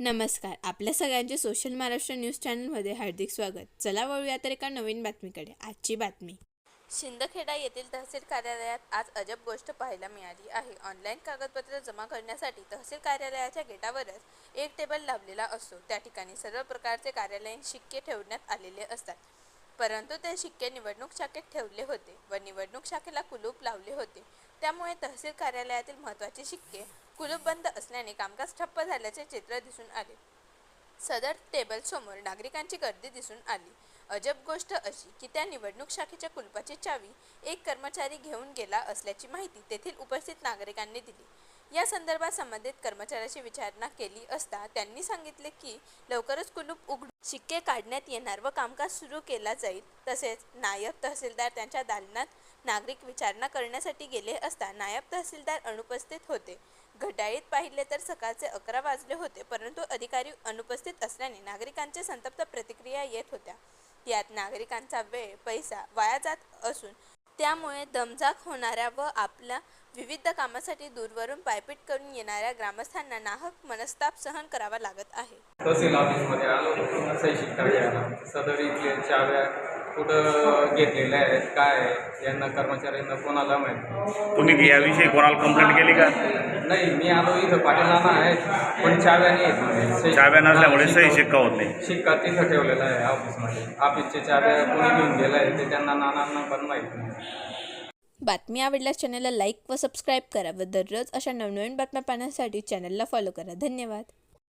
नमस्कार. आपल्या सगळ्यांचे सोशल महाराष्ट्र न्यूज चॅनलमध्ये हार्दिक स्वागत. चला वळूया तर एका नवीन बातमीकडे. आजची बातमी. शिंदखेडा येथील तहसील कार्यालयात आज अजब गोष्ट पाहायला मिळाली आहे. ऑनलाईन कागदपत्र जमा करण्यासाठी तहसील कार्यालयाच्या गेटावरच एक टेबल लावलेला असतो. त्या ठिकाणी सर्व प्रकारचे कार्यालयीन शिक्के ठेवण्यात आलेले असतात. परंतु ते शिक्के निवडणूक शाखेत ठेवले होते व निवडणूक शाखेला कुलूप लावले होते. त्यामुळे तहसील कार्यालयातील महत्त्वाचे शिक्के कुलूप बंद असल्याने कामकाज ठप्प झाल्याचे चित्र दिसून आले. सदर टेबल समोर नागरिकांची गर्दी दिसून आली. अजब गोष्ट अशी की त्या निवडणूक शाखेच्या कुलपाची चावी एक कर्मचारी घेऊन गेला असल्याची माहिती तेथील उपस्थित नागरिकांनी दिली. या संदर्भात संबंधित कर्मचाऱ्याची विचारणा केली असता त्यांनी सांगितले की लवकरच कुलूप उघडून शिक्के काढण्यात येणार व कामकाज सुरू केला जाईल. तसेच नायब तहसीलदार त्यांच्या दालनात नागरिक विचारणा करण्यासाठी गेले असता नायब तहसीलदार अनुपस्थित होते. घड्याळीत पाहिले तर सकाळचे अकरा वाजले होते परंतु अधिकारी अनुपस्थित असल्याने नागरिकांचे संतप्त प्रतिक्रिया येत होत्या. यात नागरिकांचा वेळ पैसा वाया जात असून त्यामुळे दमजाक होणाऱ्या व आपल्या विविध कामासाठी दूरवरून पायपीट करून येणाऱ्या ग्रामस्थांना नाहक मनस्ताप सहन करावा लागत आहे. तहसील ऑफिसमध्ये आलो. सही शिक्का सदर इथले चाव्या कुठं घेतलेल्या आहेत काय आहे यांना कर्मचाऱ्यांना कोणाला माहीत? तुम्ही याविषयी कोणाला कंप्लेंट केली का? नाही मी आलो इथं पाटील नाना आहेत पण चाव्या नाही आहेत म्हणजे. सही- चाव्या नसल्यामुळे हा, सही शिक्का होत नाही. शिक्का तिथं ठेवलेला आहे ऑफिसमध्ये. ऑफिसच्या चाव्या कोणी घेऊन गेलं आहे ते त्यांना नानांना पण माहीत नाही. बातमी आवडल्यास चॅनलला लाईक व सबस्क्राईब करा व दररोज अशा नवनवीन बातम्या पाहण्यासाठी चॅनलला फॉलो करा. धन्यवाद.